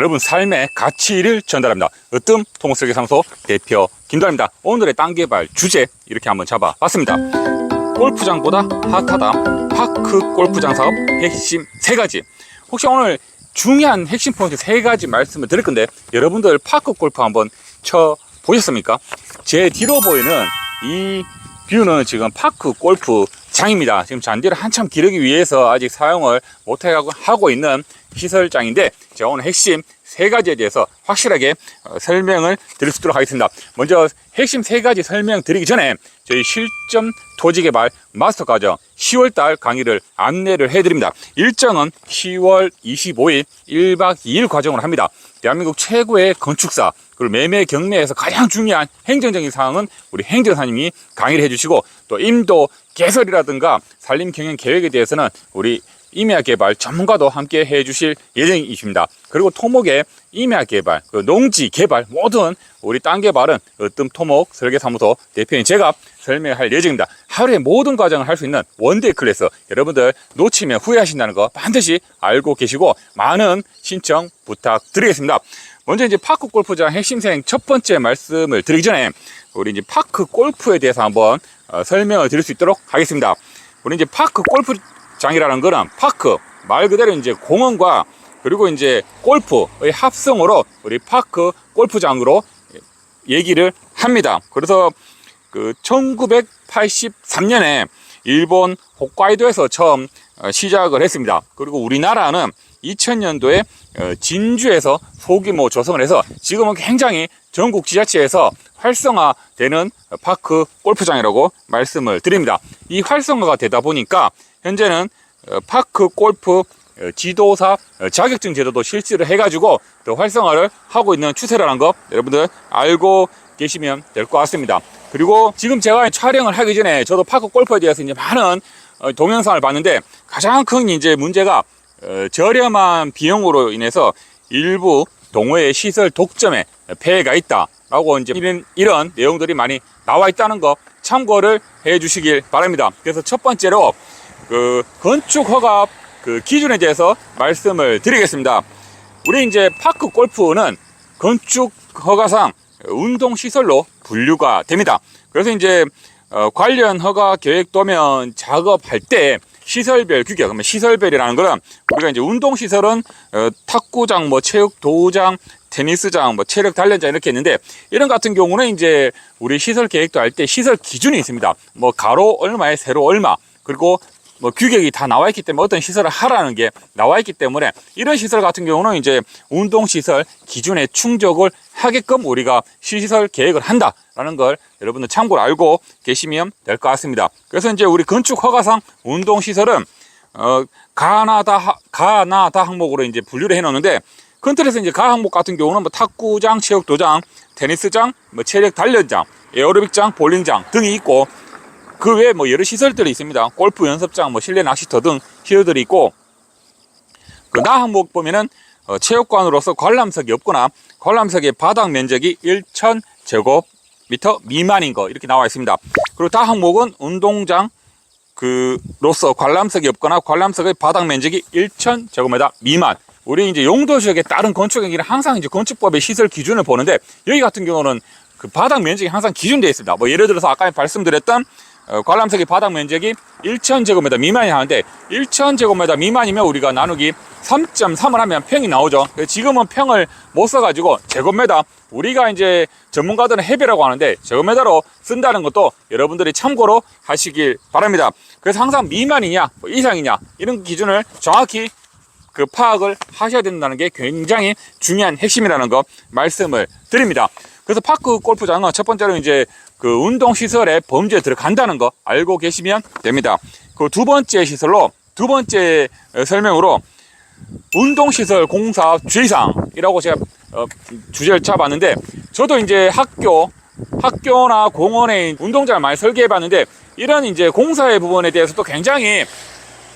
여러분 삶의 가치를 전달합니다. 으뜸 토목설계사무소 대표 김도환입니다. 오늘의 땅개발 주제 이렇게 한번 잡아봤습니다. 골프장보다 핫하다 파크 골프장 사업 핵심 세 가지. 혹시 오늘 중요한 핵심 포인트 세 가지 말씀을 드릴 건데 여러분들 파크 골프 한번 쳐 보셨습니까? 제 뒤로 보이는 이 뷰는 지금 파크 골프 장입니다. 지금 잔디를 한참 기르기 위해서 아직 사용을 못하고 하고 있는 시설장인데 제가 오늘 핵심 세 가지에 대해서 확실하게 어, 설명을 드릴 수 있도록 하겠습니다. 먼저 핵심 세 가지 설명 드리기 전에 저희 실점 토지 개발 마스터 과정 10월 달 강의를 안내를 해드립니다. 일정은 10월 25일 1박 2일 과정을 합니다. 대한민국 최고의 건축사 그리고 매매 경매에서 가장 중요한 행정적인 사항은 우리 행정사님이 강의를 해주시고 또 임도 개설이라든가 산림 경영 계획에 대해서는 우리 임야 개발 전문가도 함께 해주실 예정이십니다. 그리고 토목의 임야 개발, 그 농지 개발 모든 우리 땅 개발은 으뜸 토목 설계사무소 대표인 제가 설명할 예정입니다. 하루에 모든 과정을 할 수 있는 원데이 클래스 여러분들 놓치면 후회하신다는 거 반드시 알고 계시고 많은 신청 부탁드리겠습니다. 먼저 이제 파크 골프장 핵심생 첫 번째 말씀을 드리기 전에 우리 이제 파크 골프에 대해서 한번 어, 설명을 드릴 수 있도록 하겠습니다. 우리 이제 파크 골프 장이라는 거는 파크 말 그대로 이제 공원과 그리고 이제 골프의 합성으로 우리 파크 골프장으로 얘기를 합니다. 그래서 그 1983년에 일본 홋카이도에서 처음 어, 시작을 했습니다. 그리고 우리나라는 2000년도에 어, 진주에서 소규모 조성을 해서 지금은 굉장히 전국 지자체에서 활성화되는 파크 골프장이라고 말씀을 드립니다. 이 활성화가 되다 보니까 현재는 어, 파크 골프 어, 지도사 어, 자격증 제도도 실시를 해가지고 더 활성화를 하고 있는 추세라는 거 여러분들 알고 계시면 될 것 같습니다. 그리고 지금 제가 촬영을 하기 전에 저도 파크 골프에 대해서 이제 많은 어, 동영상을 봤는데 가장 큰 이제 문제가 어, 저렴한 비용으로 인해서 일부 동호회 시설 독점에 폐해가 있다라고 이제 이런, 이런 내용들이 많이 나와 있다는 거 참고를 해 주시길 바랍니다. 그래서 첫 번째로 그 건축 허가 그 기준에 대해서 말씀을 드리겠습니다. 우리 이제 파크 골프는 건축 허가상 운동 시설로 분류가 됩니다. 그래서 이제 어, 관련 허가 계획 도면 작업할 때 시설별 규격, 그러면 시설별이라는 거는 우리가 이제 운동 시설은 어, 탁구장, 뭐 체육 도장, 테니스장, 뭐 체력 단련장 이렇게 있는데 이런 같은 경우는 이제 우리 시설 계획도 할 때 시설 기준이 있습니다. 뭐 가로 얼마에 세로 얼마 그리고 뭐 규격이 다 나와 있기 때문에 어떤 시설을 하라는 게 나와 있기 때문에 이런 시설 같은 경우는 이제 운동 시설 기준에 충족을 하게끔 우리가 시설 계획을 한다라는 걸 여러분들 참고로 알고 계시면 될 것 같습니다. 그래서 이제 우리 건축 허가상 운동 시설은 어 가나다 하- 가나다 항목으로 이제 분류를 해 놓는데 큰 틀에서 이제 가 항목 같은 경우는 뭐 탁구장, 체육도장, 테니스장, 뭐 체력 단련장, 에어로빅장, 볼링장 등이 있고 그 외에 뭐 여러 시설들이 있습니다. 골프 연습장, 뭐 실내 낚시터 등 시설들이 있고 그 나 항목 보면은 어, 체육관으로서 관람석이 없거나 관람석의 바닥 면적이 1,000제곱미터 미만인 거 이렇게 나와 있습니다. 그리고 다 항목은 운동장 그로서 관람석이 없거나 관람석의 바닥 면적이 1,000제곱미터 미만. 우리 이제 용도 지역에 따른 건축 행위는 항상 이제 건축법의 시설 기준을 보는데 여기 같은 경우는 그 바닥 면적이 항상 기준되어 있습니다. 뭐 예를 들어서 아까 말씀드렸던 어, 관람석의 바닥 면적이 1,000제곱미터 미만이 하는데 1,000제곱미터 미만이면 우리가 나누기 3.3을 하면 평이 나오죠. 지금은 평을 못 써가지고 제곱미터 우리가 이제 전문가들은 해배라고 하는데 제곱미터로 쓴다는 것도 여러분들이 참고로 하시길 바랍니다. 그래서 항상 미만이냐 뭐 이상이냐 이런 기준을 정확히 그 파악을 하셔야 된다는 게 굉장히 중요한 핵심이라는 거 말씀을 드립니다. 그래서 파크 골프장은 첫 번째로 이제 그 운동 시설에 범죄에 들어간다는 거 알고 계시면 됩니다. 그 두 번째 시설로 두 번째 어, 설명으로 운동 시설 공사 주의사항이라고 제가 어, 주제를 잡았는데 저도 이제 학교 학교나 공원에 운동장을 많이 설계해 봤는데 이런 이제 공사의 부분에 대해서도 굉장히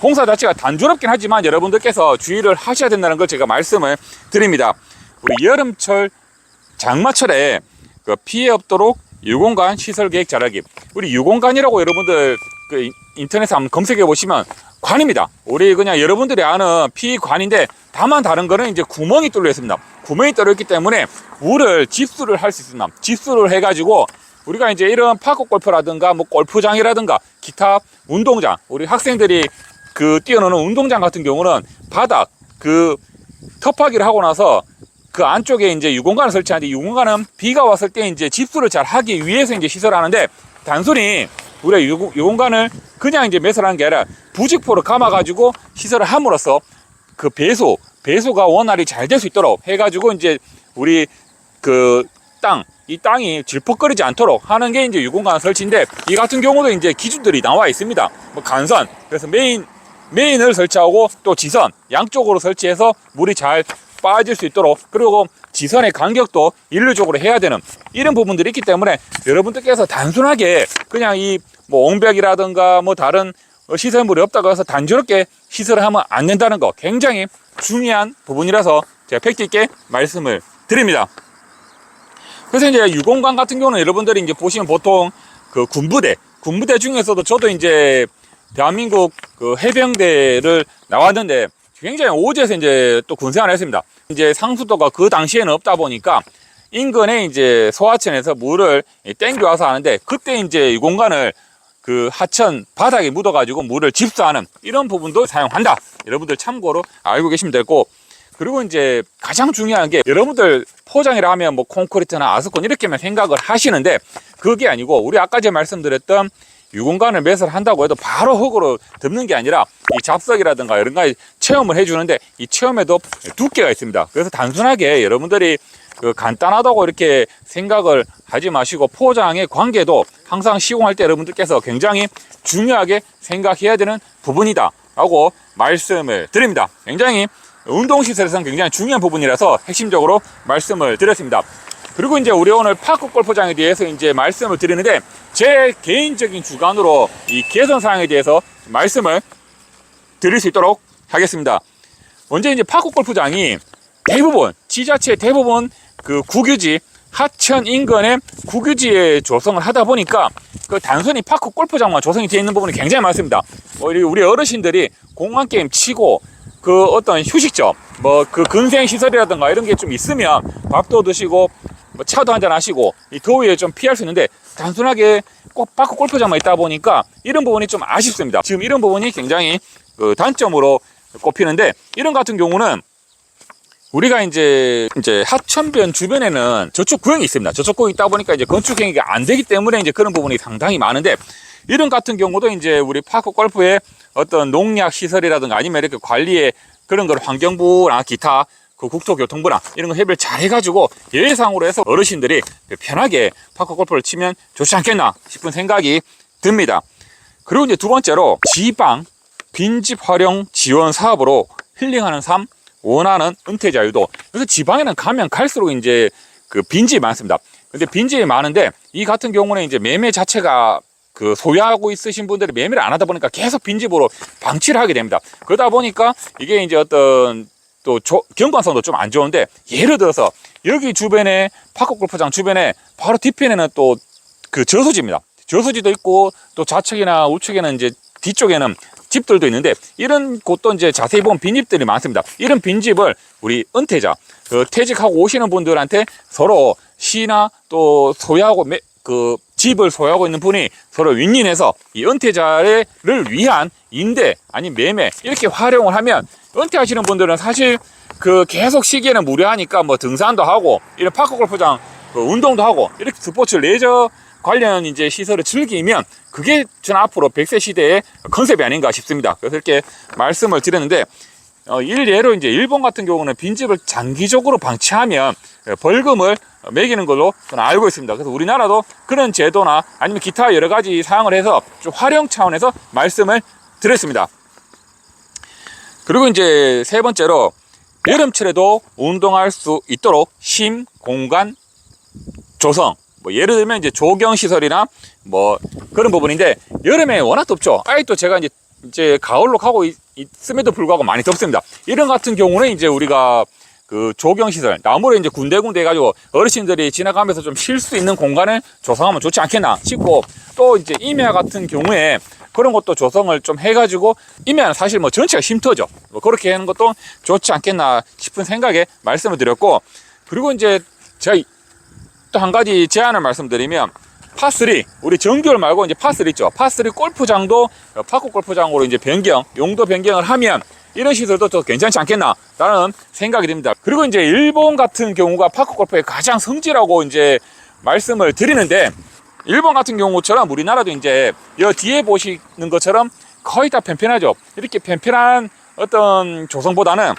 공사 자체가 단조롭긴 하지만 여러분들께서 주의를 하셔야 된다는 걸 제가 말씀을 드립니다. 우리 여름철 장마철에 그 피해 없도록 유공간 시설 계획 잘하기. 우리 유공간이라고 여러분들 그 인- 인터넷에 한번 검색해 보시면 관입니다. 우리 그냥 여러분들이 아는 피관인데 다만 다른 거는 이제 구멍이 뚫려 있습니다. 구멍이 뚫려 있기 때문에 물을 집수를 할 수 있습니다. 집수를 해가지고 우리가 이제 이런 파크 골프라든가 뭐 골프장이라든가 기타 운동장 우리 학생들이 그 뛰어노는 운동장 같은 경우는 바닥 그 터파기를 하고 나서 그 안쪽에 이제 유공간을 설치하는데 유공간은 비가 왔을 때 이제 집수를 잘 하기 위해서 이제 시설하는데 단순히 우리가 유, 유공간을 그냥 이제 매설하는 게 아니라 부직포를 감아가지고 시설을 함으로써 그 배수 배수가 원활히 잘 될 수 있도록 해가지고 이제 우리 그 땅, 이 땅이 질퍽거리지 않도록 하는 게 이제 유공간 설치인데 이 같은 경우도 이제 기준들이 나와 있습니다. 뭐 간선, 그래서 메인 메인을 설치하고 또 지선 양쪽으로 설치해서 물이 잘 빠질 수 있도록 그리고 지선의 간격도 일률적으로 해야 되는 이런 부분들이 있기 때문에 여러분들께서 단순하게 그냥 이 뭐 옹벽이라든가 뭐 다른 어, 시설물이 없다고 해서 단조롭게 시설을 하면 안 된다는 거 굉장히 중요한 부분이라서 제가 팩트 있게 말씀을 드립니다. 그래서 이제 유공관 같은 경우는 여러분들이 이제 보시면 보통 그 군부대, 군부대 중에서도 저도 이제 대한민국 그 해병대를 나왔는데 굉장히 오지에서 이제 또 군생활을 했습니다. 이제 상수도가 그 당시에는 없다 보니까 인근에 이제 소하천에서 물을 땡겨와서 하는데 그때 이제 유공관을 그 하천 바닥에 묻어가지고 물을 집수하는 이런 부분도 사용한다. 여러분들 참고로 알고 계시면 되고 그리고 이제 가장 중요한 게 여러분들 포장이라 하면 뭐 콘크리트나 아스콘 이렇게만 생각을 하시는데 그게 아니고 우리 아까 전에 말씀드렸던 유공간을 매설 한다고 해도 바로 흙으로 덮는 게 아니라 이 잡석이라든가 여러 가지 체험을 해주는데 이 체험에도 두께가 있습니다. 그래서 단순하게 여러분들이 그 간단하다고 이렇게 생각을 하지 마시고 포장의 관계도 항상 시공할 때 여러분들께서 굉장히 중요하게 생각해야 되는 부분이다 라고 말씀을 드립니다. 굉장히 운동시설에서는 굉장히 중요한 부분이라서 핵심적으로 말씀을 드렸습니다. 그리고 이제 우리 오늘 파크 골프장에 대해서 이제 말씀을 드리는데 제 개인적인 주관으로 이 개선 사항에 대해서 말씀을 드릴 수 있도록 하겠습니다. 먼저 이제 파크 골프장이 대부분 지자체 대부분 그 국유지 하천 인근의 국유지에 조성을 하다 보니까 그 단순히 파크 골프장만 조성이 되어 있는 부분이 굉장히 많습니다. 뭐 우리 어르신들이 공간 게임 치고 그 어떤 휴식점 뭐 그 근생 시설이라든가 이런 게 좀 있으면 밥도 드시고 뭐 차도 한잔 하시고 이 더위에 좀 피할 수 있는데 단순하게 꼭 파크 골프장만 있다 보니까 이런 부분이 좀 아쉽습니다. 지금 이런 부분이 굉장히 그 단점으로 꼽히는데 이런 같은 경우는 우리가 이제 이제 하천변 주변에는 저축 구역이 있습니다. 저축 구역이 있다 보니까 이제 건축 행위가 안 되기 때문에 이제 그런 부분이 상당히 많은데 이런 같은 경우도 이제 우리 파크 골프의 어떤 농약 시설이라든가 아니면 이렇게 관리에 그런 걸 환경부나 기타 그 국토교통부나 이런 거 협의를 잘 해가지고 예상으로 해서 어르신들이 편하게 파크 골프를 치면 좋지 않겠나 싶은 생각이 듭니다. 그리고 이제 두 번째로 지방 빈집 활용 지원 사업으로 힐링하는 삶 원하는 은퇴 자 유도 그래서 지방에는 가면 갈수록 이제 그 빈집이 많습니다. 근데 빈집이 많은데 이 같은 경우는 이제 매매 자체가 그 소유하고 있으신 분들이 매매를 안 하다 보니까 계속 빈집으로 방치를 하게 됩니다. 그러다 보니까 이게 이제 어떤 또 조- 경관성도 좀 안 좋은데 예를 들어서 여기 주변에 파크 골프장 주변에 바로 뒤편에는 또 그 저수지입니다. 저수지도 있고 또 좌측이나 우측에는 이제 뒤쪽에는 집들도 있는데 이런 곳도 이제 자세히 보면 빈집들이 많습니다. 이런 빈집을 우리 은퇴자 그 퇴직하고 오시는 분들한테 서로 시나 또 소유하고 매- 그 집을 소유하고 있는 분이 서로 윈윈해서 이 은퇴자를 위한 임대 아니 매매 이렇게 활용을 하면 은퇴하시는 분들은 사실 그 계속 시기에는 무료하니까 뭐 등산도 하고 이런 파크 골프장 그 운동도 하고 이렇게 스포츠 레저 관련 이제 시설을 즐기면 그게 전 앞으로 100세 시대의 컨셉이 아닌가 싶습니다. 그래서 이렇게 말씀을 드렸는데 어, 일례로 이제 일본 같은 경우는 빈집을 장기적으로 방치하면 벌금을 매기는 걸로 저는 알고 있습니다. 그래서 우리나라도 그런 제도나 아니면 기타 여러 가지 사항을 해서 좀 활용 차원에서 말씀을 드렸습니다. 그리고 이제 세 번째로 여름철에도 운동할 수 있도록 심 공간 조성. 뭐 예를 들면 이제 조경 시설이나 뭐 그런 부분인데 여름에 워낙 덥죠. 아이 또 제가 이제 이제 가을로 가고 있, 음에도 불구하고 많이 덥습니다. 이런 같은 경우는 이제 우리가 그 조경시설, 나무를 이제 군데군데 해가지고 어르신들이 지나가면서 좀 쉴 수 있는 공간을 조성하면 좋지 않겠나 싶고 또 이제 임야 같은 경우에 그런 것도 조성을 좀 해가지고 임야는 사실 뭐 전체가 쉼터죠. 뭐 그렇게 하는 것도 좋지 않겠나 싶은 생각에 말씀을 드렸고 그리고 이제 제가 또 한 가지 제안을 말씀드리면 파3 우리 정규를 말고 이제 파3 있죠? 파3 골프장도 어, 파크 골프장으로 이제 변경 용도 변경을 하면 이런 시설도 더 괜찮지 않겠나? 라는 생각이 듭니다. 그리고 이제 일본 같은 경우가 파크 골프의 가장 성지라고 이제 말씀을 드리는데 일본 같은 경우처럼 우리나라도 이제 여 뒤에 보시는 것처럼 거의 다 편편하죠? 이렇게 편편한 어떤 조성보다는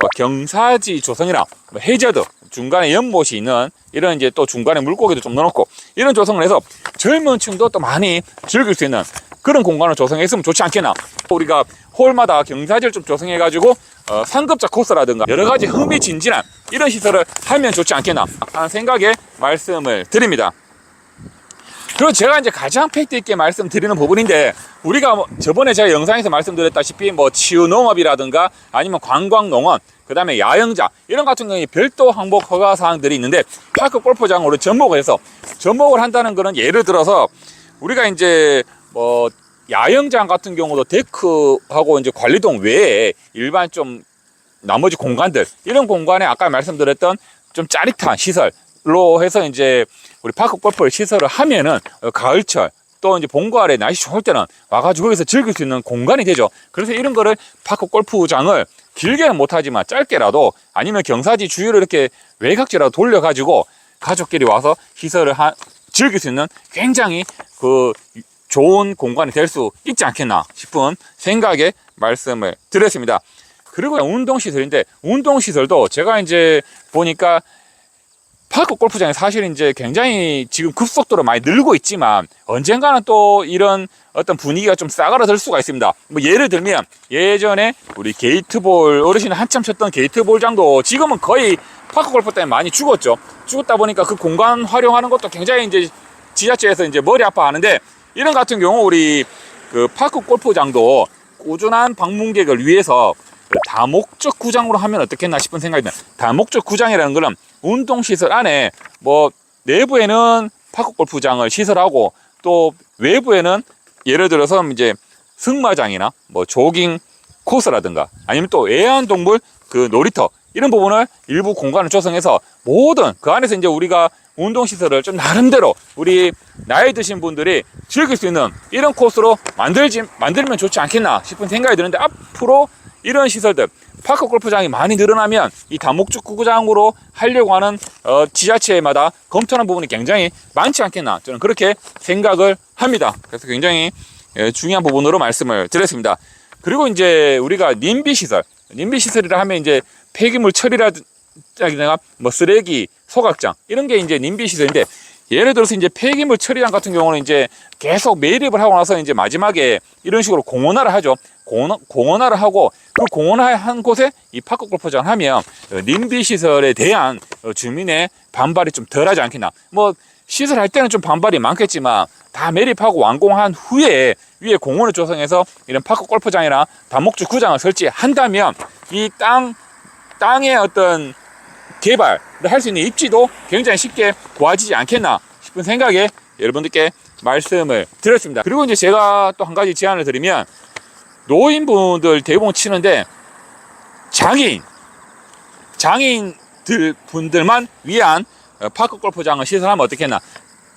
뭐 경사지 조성이나 뭐 해저드 중간에 연못이 있는 이런 이제 또 중간에 물고기도 좀 넣어놓고 이런 조성을 해서 젊은 층도 또 많이 즐길 수 있는 그런 공간을 조성했으면 좋지 않겠나 우리가 홀마다 경사지를 좀 조성해 가지고 어, 상급자 코스라든가 여러 가지 흥미진진한 이런 시설을 하면 좋지 않겠나 하는 생각에 말씀을 드립니다. 그리고 제가 이제 가장 팩트 있게 말씀드리는 부분인데 우리가 뭐 저번에 제가 영상에서 말씀드렸다시피 뭐 치유 농업이라든가 아니면 관광 농원 그 다음에 야영장 이런 같은 경우에 별도 항목 허가 사항들이 있는데 파크 골프장으로 접목을 해서 접목을 한다는 거는 예를 들어서 우리가 이제 뭐 야영장 같은 경우도 데크하고 이제 관리동 외에 일반 좀 나머지 공간들 이런 공간에 아까 말씀드렸던 좀 짜릿한 시설 로 해서 이제 우리 파크 골프를 시설을 하면은 어, 가을철 또 이제 봄 가을에 날씨 좋을 때는 와가지고 여기서 즐길 수 있는 공간이 되죠. 그래서 이런 거를 파크 골프장을 길게는 못하지만 짧게라도 아니면 경사지 주위를 이렇게 외곽지라도 돌려가지고 가족끼리 와서 시설을 하, 즐길 수 있는 굉장히 그 좋은 공간이 될 수 있지 않겠나 싶은 생각에 말씀을 드렸습니다. 그리고 운동시설인데 운동시설도 제가 이제 보니까 파크 골프장이 사실 이제 굉장히 지금 급속도로 많이 늘고 있지만 언젠가는 또 이런 어떤 분위기가 좀 싸그라들 수가 있습니다. 뭐 예를 들면 예전에 우리 게이트볼 어르신 한참 쳤던 게이트볼장도 지금은 거의 파크 골프 때문에 많이 죽었죠. 죽었다 보니까 그 공간 활용하는 것도 굉장히 이제 지자체에서 이제 머리 아파하는데 이런 같은 경우 우리 그 파크 골프장도 꾸준한 방문객을 위해서 그 다목적 구장으로 하면 어떻겠나 싶은 생각이 듭니다. 다목적 구장이라는 거는 운동시설 안에 뭐 내부에는 파크 골프장을 시설하고 또 외부에는 예를 들어서 이제 승마장이나 뭐 조깅 코스라든가 아니면 또 애완동물 그 놀이터 이런 부분을 일부 공간을 조성해서 모든 그 안에서 이제 우리가 운동시설을 좀 나름대로 우리 나이 드신 분들이 즐길 수 있는 이런 코스로 만들지, 만들면 좋지 않겠나 싶은 생각이 드는데 앞으로 이런 시설들 파크 골프장이 많이 늘어나면 이 다목적 구장으로 하려고 하는 어, 지자체마다 검토하는 부분이 굉장히 많지 않겠나 저는 그렇게 생각을 합니다. 그래서 굉장히 예, 중요한 부분으로 말씀을 드렸습니다. 그리고 이제 우리가 님비 시설, 님비 시설이라 하면 이제 폐기물 처리라든가 뭐 쓰레기 소각장 이런 게 이제 님비 시설인데 예를 들어서 이제 폐기물 처리장 같은 경우는 이제 계속 매립을 하고 나서 이제 마지막에 이런 식으로 공원화를 하죠. 공원, 공원 화를 하고 그 공원화한 곳에 이 파크 골프장을 하면 어, 님비 시설에 대한 어, 주민의 반발이 좀 덜하지 않겠나. 뭐 시설할 때는 좀 반발이 많겠지만 다 매립하고 완공한 후에 위에 공원을 조성해서 이런 파크 골프장이나 다목적 구장을 설치한다면 이 땅 땅의 어떤 개발을 할 수 있는 입지도 굉장히 쉽게 도와지지 않겠나 싶은 생각에 여러분들께 말씀을 드렸습니다. 그리고 이제 제가 또 한 가지 제안을 드리면 노인분들 대부분 치는데 장애인, 장애인들 분들만 위한 어, 파크 골프장을 시설하면 어떻겠나.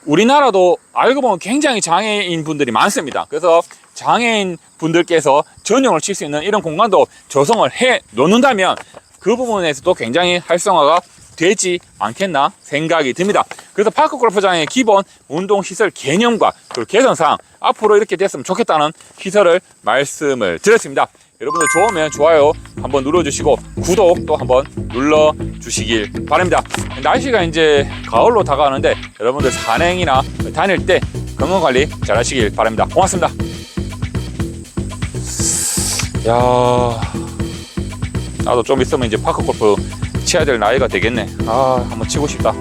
우리나라도 알고 보면 굉장히 장애인 분들이 많습니다. 그래서 장애인 분들께서 전용을 칠 수 있는 이런 공간도 조성을 해 놓는다면 그 부분에서도 굉장히 활성화가 되지 않겠나 생각이 듭니다. 그래서 파크 골프장의 기본 운동 시설 개념과 그리고 개선상 앞으로 이렇게 됐으면 좋겠다는 시설을 말씀을 드렸습니다. 여러분들 좋으면 좋아요 한번 눌러주시고 구독 또 한번 눌러주시길 바랍니다. 날씨가 이제 가을로 다가가는데 여러분들 산행이나 다닐 때 건강관리 잘 하시길 바랍니다. 고맙습니다. 야 나도 좀 있으면 이제 파크 골프 치야 될 나이가 되겠네. 아, 한번 치고 싶다.